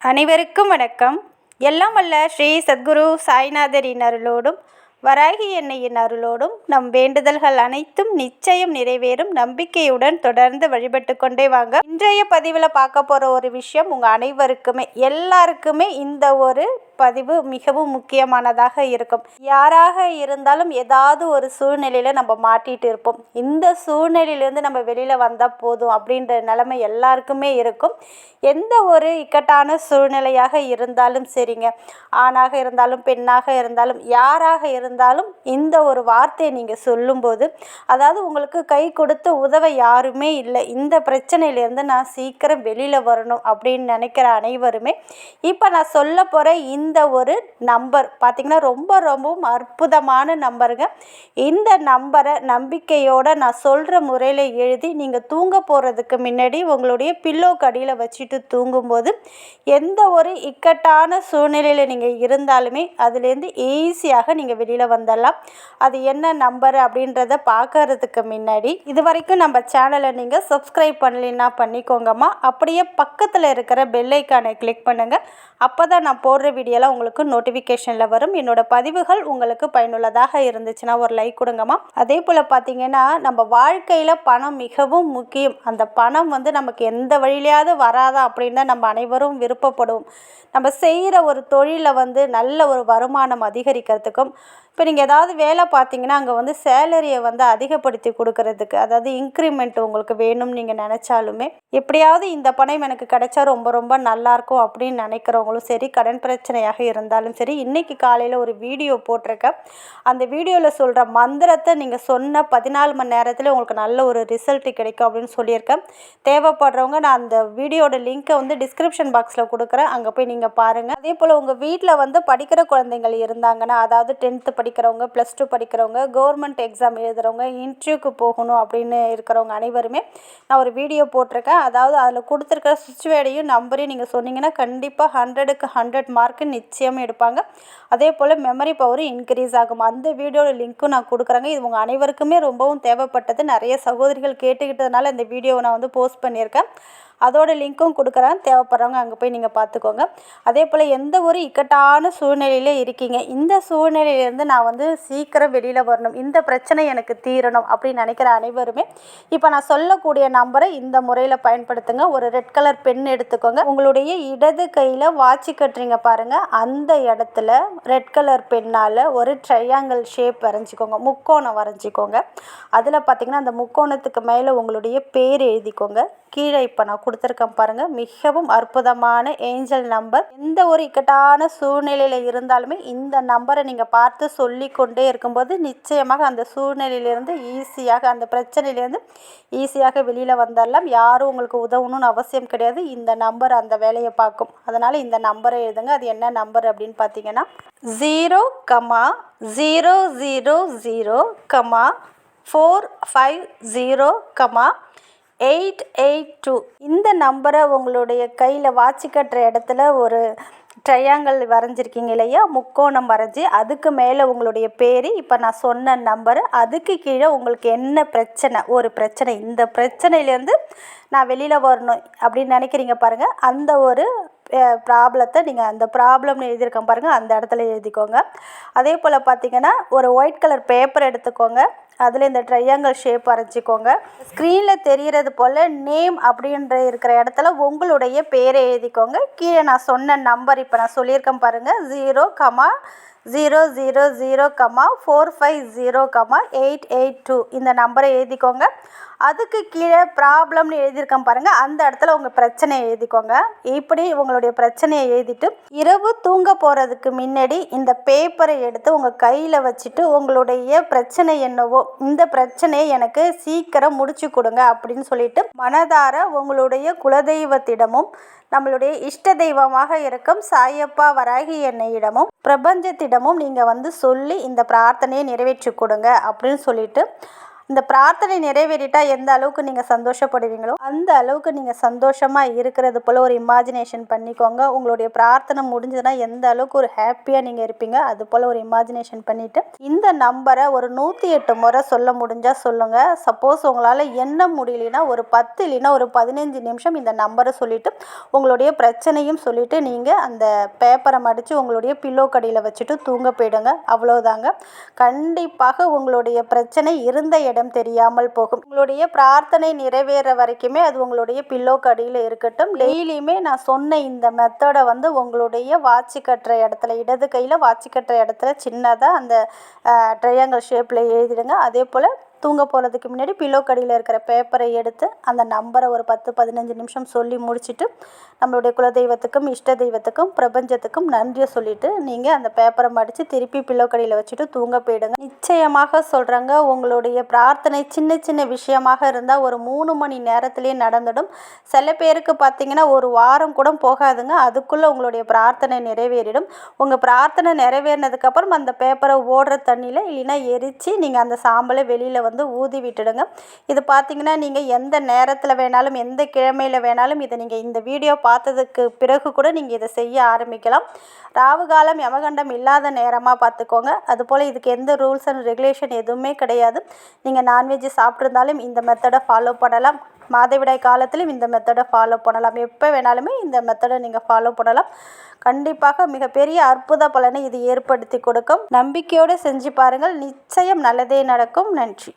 அனைவருக்கும் வணக்கம். எல்லாம் வல்ல ஸ்ரீ சத்குரு சாய்நாதரின் அருளோடும் வராகி எண்ணெயின் அருளோடும் நம் வேண்டுதல்கள் அனைத்தும் நிச்சயம் நிறைவேறும். நம்பிக்கையுடன் தொடர்ந்து வழிபட்டு கொண்டே வாங்க. இன்றைய பதிவில் பார்க்க போகிற ஒரு விஷயம் உங்கள் அனைவருக்குமே எல்லாருக்குமே இந்த ஒரு பதிவு மிகவும் முக்கியமானதாக இருக்கும். யாராக இருந்தாலும் ஏதாவது ஒரு சூழ்நிலையில் நம்ம மாட்டிகிட்டு இருப்போம். இந்த சூழ்நிலையிலேருந்து நம்ம வெளியில் வந்தால் போதும் அப்படின்ற நிலைமை எல்லாருக்குமே இருக்கும். எந்த ஒரு இக்கட்டான சூழ்நிலையாக இருந்தாலும் சரிங்க. ஆணாக இருந்தாலும் பெண்ணாக இருந்தாலும் யாராக இருந்தாலும் இந்த ஒரு வார்த்தையை நீங்கள் சொல்லும்போது அதாவது உங்களுக்கு கை கொடுத்து உதவ யாருமே இல்லை. இந்த பிரச்சனையிலேருந்து நான் சீக்கிரம் வெளியில் வரணும் அப்படின்னு நினைக்கிற அனைவருமே இப்போ நான் சொல்ல போகிற இந்த இந்த ஒரு நம்பர். பார்த்திங்கன்னா ரொம்ப ரொம்பவும் அற்புதமான நம்பருங்க. இந்த நம்பரை நம்பிக்கையோடு நான் சொல்கிற முறையில் எழுதி நீங்கள் தூங்க போகிறதுக்கு முன்னாடி உங்களுடைய பில்லோ கடியில் வச்சுட்டு தூங்கும்போது எந்த ஒரு இக்கட்டான சூழ்நிலையில் நீங்கள் இருந்தாலுமே அதுலேருந்து ஈஸியாக நீங்கள் வெளியில் வந்துடலாம். அது என்ன நம்பர் அப்படின்றத பார்க்கறதுக்கு முன்னாடி இது வரைக்கும் நம்ம சேனலை நீங்கள் சப்ஸ்கிரைப் பண்ணலைன்னா பண்ணிக்கோங்கம்மா. அப்படியே பக்கத்தில் இருக்கிற பெல்லைக்கானை கிளிக் பண்ணுங்கள் அப்போ தான் நான் போடுற வீடியோ வீடியோலாம் உங்களுக்கு நோட்டிஃபிகேஷனில் வரும். என்னோட பதிவுகள் உங்களுக்கு பயனுள்ளதாக இருந்துச்சுன்னா ஒரு லைக் கொடுங்கம்மா. அதே போல் பார்த்தீங்கன்னா நம்ம வாழ்க்கையில் பணம் மிகவும் முக்கியம். அந்த பணம் வந்து நமக்கு எந்த வழியிலையாவது வராதா அப்படின்னு நம்ம அனைவரும் விருப்பப்படுவோம். நம்ம செய்கிற ஒரு தொழிலில் வந்து நல்ல ஒரு வருமானம் அதிகரிக்கிறதுக்கும் இப்போ நீங்கள் ஏதாவது வேலை பார்த்தீங்கன்னா அங்கே வந்து சேலரியை வந்து அதிகப்படுத்தி கொடுக்கறதுக்கு அதாவது இன்க்ரிமெண்ட் உங்களுக்கு வேணும்னு நீங்கள் நினச்சாலுமே எப்படியாவது இந்த பணம் எனக்கு கிடைச்சா ரொம்ப ரொம்ப நல்லாயிருக்கும் அப்படின்னு நினைக்கிறவங்களும் சரி கடன் பிரச்சனையாக இருந்தாலும் சரி இன்றைக்கி காலையில் ஒரு வீடியோ போட்டிருக்கேன். அந்த வீடியோவில் சொல்கிற மந்திரத்தை நீங்கள் சொன்ன பதினாலு மணி நேரத்தில் உங்களுக்கு நல்ல ஒரு ரிசல்ட் கிடைக்கும் அப்படின்னு சொல்லியிருக்கேன். தேவைப்படுறவங்க நான் அந்த வீடியோட லிங்க்கை வந்து டிஸ்கிரிப்ஷன் பாக்ஸில் கொடுக்குறேன். அங்கே போய் நீங்கள் பாருங்கள் அதே போல் உங்கள் வீட்டில் வந்து படிக்கிற குழந்தைங்கள் இருந்தாங்கன்னா அதாவது டென்த்து படிக்கிறவங்க ப்ளஸ் டூ படிக்கிறவங்க கவர்மெண்ட் எக்ஸாம் எழுதுகிறவங்க இன்டர்வியூக்கு போகணும் அப்படின்னு இருக்கிறவங்க அனைவருமே நான் ஒரு வீடியோ போட்டிருக்கேன். அதாவது அதில் கொடுத்துருக்கிற சுச்சுவேடையும் நம்பரையும் நீங்கள் சொன்னீங்கன்னா கண்டிப்பாக ஹண்ட்ரடுக்கு ஹண்ட்ரட் மார்க்கு நிச்சயமாக எடுப்பாங்க. அதே போல் மெமரி பவரும் இன்க்ரீஸ் ஆகும். அந்த வீடியோட லிங்க்கும் நான் கொடுக்குறேங்க. இது உங்கள் அனைவருக்குமே ரொம்பவும் தேவைப்பட்டது. நிறைய சகோதரிகள் கேட்டுக்கிட்டதுனால இந்த வீடியோவை நான் வந்து போஸ்ட் பண்ணியிருக்கேன். அதோட லிங்க்கும் கொடுக்குறேன். தேவைப்படுறவங்க அங்கே போய் நீங்கள் பார்த்துக்கோங்க அதே போல் எந்த ஒரு இக்கட்டான சூழ்நிலையில் இருக்கீங்க இந்த சூழ்நிலையிலேருந்து நான் வந்து சீக்கிரம் வெளியில் வரணும் இந்த பிரச்சனை எனக்கு தீரணும் அப்படின்னு நினைக்கிற அனைவருமே இப்போ நான் சொல்லக்கூடிய நம்பரை இந்த முறையில் பயன்படுத்துங்க. ஒரு ரெட் கலர் பென் எடுத்துக்கோங்க. உங்களுடைய இடது கையில் வாட்சி கட்டுறீங்க பாருங்கள் அந்த இடத்துல ரெட் கலர் பென்னால் ஒரு ட்ரையாங்கிள் ஷேப் வரைஞ்சிக்கோங்க. முக்கோணம் வரைஞ்சிக்கோங்க. அதில் பார்த்தீங்கன்னா அந்த முக்கோணத்துக்கு மேலே உங்களுடைய பேர் எழுதிக்கோங்க. கீழே இப்போ நான் கொடுத்துருக்கேன் பாருங்கள் மிகவும் அற்புதமான ஏஞ்சல் நம்பர். எந்த ஒரு இக்கட்டான சூழ்நிலையில் இருந்தாலுமே இந்த நம்பரை நீங்கள் பார்த்து சொல்லி கொண்டே இருக்கும்போது நிச்சயமாக அந்த சூழ்நிலையிலேருந்து ஈஸியாக அந்த பிரச்சனையிலேருந்து ஈஸியாக வெளியில் வந்துடலாம் யாரும் உங்களுக்கு உதவணும்னு அவசியம் கிடையாது. இந்த நம்பர் அந்த வேலையை பார்க்கும். அதனால் இந்த நம்பரை எழுதுங்க. அது என்ன நம்பர் அப்படின்னு பார்த்தீங்கன்னா zero comma zero zero zero comma four five zero comma eight eight two. இந்த நம்பரை உங்களுடைய கையில் வாட்சி கட்டுற இடத்துல ஒரு ட்ரையாங்கல் வரைஞ்சிருக்கீங்க இல்லையா? முக்கோணம் வரைஞ்சி அதுக்கு மேலே உங்களுடைய பேர் இப்போ நான் சொன்ன நம்பரு அதுக்கு கீழே உங்களுக்கு என்ன பிரச்சனை? ஒரு பிரச்சனை. இந்த பிரச்சனையிலேருந்து நான் வெளியில் வரணும் அப்படின்னு நினைக்கிறீங்க பாருங்கள் அந்த ஒரு ப்ராப்ளத்தை நீங்கள் அந்த ப்ராப்ளம்னு எழுதியிருக்கேன் பாருங்கள் அந்த இடத்துல எழுதிக்கோங்க. அதே போல் பார்த்தீங்கன்னா ஒரு ஒயிட் கலர் பேப்பர் எடுத்துக்கோங்க. அதில் இந்த ட்ரையாங்கல் ஷேப் வரைஞ்சிக்கோங்க. ஸ்க்ரீனில் தெரிகிறது போல் நேம் அப்படின்ற இருக்கிற இடத்துல உங்களுடைய பேரை எழுதிக்கோங்க. கீழே நான் சொன்ன நம்பர் இப்போ நான் சொல்லியிருக்கேன் பாருங்கள் zero comma zero zero zero comma four five zero comma eight eight two இந்த நம்பரை எழுதிக்கோங்க. அதுக்கு கீழே ப்ராப்ளம்னு எழுதியிருக்கேன் பாருங்கள் அந்த இடத்துல உங்கள் பிரச்சனையை எழுதிக்கோங்க. இப்படி உங்களுடைய பிரச்சனையை எழுதிட்டு இரவு தூங்க போகிறதுக்கு முன்னாடி இந்த பேப்பரை எடுத்து உங்கள் கையில் வச்சுட்டு உங்களுடைய பிரச்சனை என்னவோ இந்த பிரச்சனையை எனக்கு சீக்கிரம் முடிச்சு கொடுங்க அப்படின்னு சொல்லிட்டு மனதார உங்களுடைய குலதெய்வத்திடமும் நம்மளுடைய இஷ்ட தெய்வமாக இருக்கும் சாயப்பா வராகி என்னையிடமும் பிரபஞ்சத்திடம் பிரபஞ்சத்திடமும் நீங்கள் வந்து சொல்லி இந்த பிரார்த்தனையை நிறைவேற்றி கொடுங்க அப்படின்னு சொல்லிட்டு இந்த பிரார்த்தனை நிறைவேறிட்டா எந்த அளவுக்கு நீங்கள் சந்தோஷப்படுவீங்களோ அந்த அளவுக்கு நீங்கள் சந்தோஷமாக இருக்கிறது போல் ஒரு இமேஜினேஷன் பண்ணிக்கோங்க. உங்களுடைய பிரார்த்தனை முடிஞ்சதுன்னா எந்த அளவுக்கு ஒரு ஹாப்பியாக நீங்கள் இருப்பீங்க அது போல் ஒரு இமேஜினேஷன் பண்ணிவிட்டு இந்த நம்பரை ஒரு நூற்றி எட்டு முறை சொல்ல முடிஞ்சால் சொல்லுங்கள் சப்போஸ் உங்களால் என்ன முடியலனா ஒரு பத்து இல்லைன்னா ஒரு பதினஞ்சு நிமிஷம் இந்த நம்பரை சொல்லிவிட்டு உங்களுடைய பிரச்சனையும் சொல்லிவிட்டு நீங்கள் அந்த பேப்பரை மடித்து உங்களுடைய பில்லோ கடியில் வச்சுட்டு தூங்க போயிடுங்க. அவ்வளோதாங்க கண்டிப்பாக உங்களுடைய பிரச்சனை இருந்த இடம் தெரியாமல் போகும். உங்களுடைய பிரார்த்தனை நிறைவேற வரைக்குமே அது உங்களுடைய பில்லோ கடியில் இருக்கட்டும். டெய்லியுமே நான் சொன்ன இந்த மெத்தடை வந்து உங்களுடைய வாட்சி கட்டுற இடத்துல இடது கையில் வாட்சி கட்டுற இடத்துல சின்னதாக அந்த ட்ரையாங்கல் ஷேப்பில் எழுதிடுங்க. அதே போல் தூங்க போகிறதுக்கு முன்னாடி பில்லோ கடியில் இருக்கிற பேப்பரை எடுத்து அந்த நம்பரை ஒரு பத்து பதினஞ்சு நிமிஷம் சொல்லி முடிச்சுட்டு நம்மளுடைய குலதெய்வத்துக்கும் இஷ்ட தெய்வத்துக்கும் பிரபஞ்சத்துக்கும் நன்றியை சொல்லிவிட்டு நீங்கள் அந்த பேப்பரை மடித்து திருப்பி பில்லோ கடியில் வச்சுட்டு தூங்க போயிடுங்க. நிச்சயமாக சொல்கிறாங்க உங்களுடைய பிரார்த்தனை சின்ன சின்ன விஷயமாக இருந்தால் ஒரு மூணு மணி நேரத்துலேயே நடந்துடும். சில பேருக்கு பார்த்தீங்கன்னா ஒரு வாரம் கூட போகாதுங்க அதுக்குள்ளே உங்களுடைய பிரார்த்தனை நிறைவேறிடும். உங்கள் பிரார்த்தனை நிறைவேறினதுக்கப்புறம் அந்த பேப்பரை ஓடுற தண்ணியில் இல்லைன்னா எரித்து நீங்கள் அந்த சாம்பலை வெளியில் வந்து ஊதி விட்டுடுங்க. இது பார்த்தீங்கன்னா நீங்கள் எந்த நேரத்தில் வேணாலும் எந்த கிழமையில் வேணாலும் இதை நீங்கள் இந்த வீடியோ பார்த்ததுக்கு பிறகு கூட நீங்கள் இதை செய்ய ஆரம்பிக்கலாம். ராவு காலம் யமகண்டம் இல்லாத நேரமாக பார்த்துக்கோங்க அதுபோல் இதுக்கு எந்த ரூல்ஸ் அண்ட் ரெகுலேஷன் எதுவுமே கிடையாது. நீங்கள் நான்வெஜ் சாப்பிட்ருந்தாலும் இந்த மெத்தடை ஃபாலோ பண்ணலாம். மாதவிடாய் காலத்திலும் இந்த மெத்தடை ஃபாலோ பண்ணலாம். எப்போ வேணாலுமே இந்த மெத்தடை நீங்கள் ஃபாலோ பண்ணலாம். கண்டிப்பாக மிகப்பெரிய அற்புத பலனை இது ஏற்படுத்தி கொடுக்கும். நம்பிக்கையோடு செஞ்சு பாருங்கள். நிச்சயம் நல்லதே நடக்கும். நன்றி.